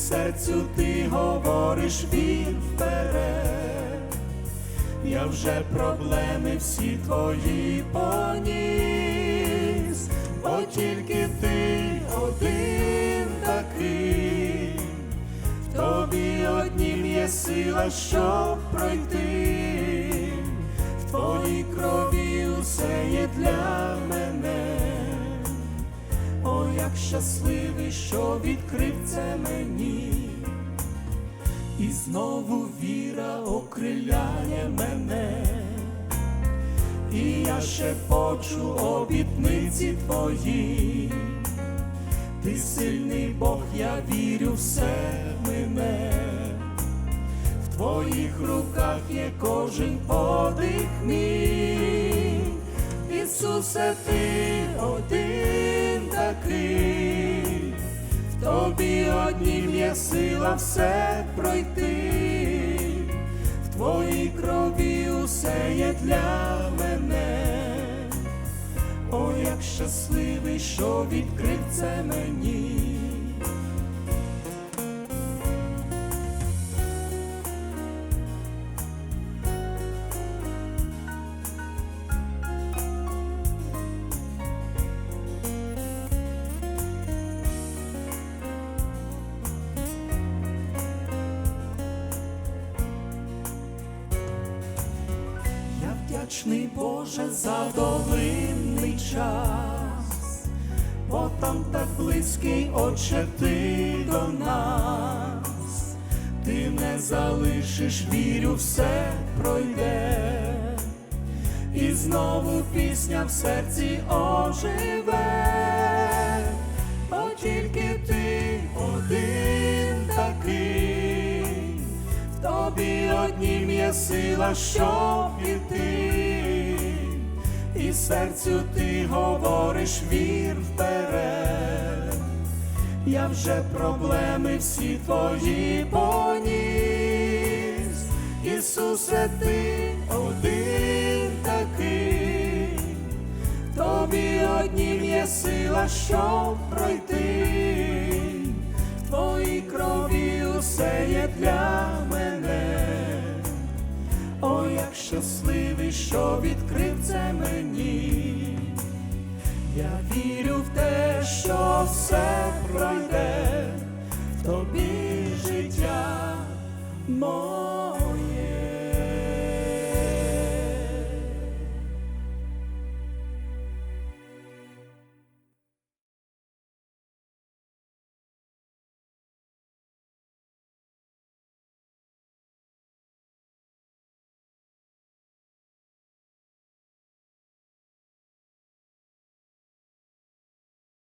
серцю ти говориш вір вперед. Я вже проблеми всі твої поніс, бо тільки ти один такий, в тобі однім є сила, щоб пройти, в твоїй крові усе є для мене. О, як щасливий, що відкрив це мені, знову віра окриляє мене, і я ще почу обітниці твої, ти сильний Бог, я вірю, все мине, в твоїх руках є кожен подих мій, Ісусе, ти один такий, в тобі однім є сила все пройти, в твоїй крові усе є для мене. О, як щасливий, що відкрив це мені. Вдячний Боже за долинний час, бо там так близький Отче ти до нас, ти не залишиш, вірю, все пройде, і знову пісня в серці оживе, бо тільки ти один однім є сила, щоб піти, і серцю ти говориш вір вперед. Я вже проблеми всі твої поніс, Ісусе, ти один такий, тобі однім є сила, щоб пройти, в твоїй крові усе є для мене. Щасливий, що відкрив це мені. Я вірю в те, що все пройде, в тобі життя моє.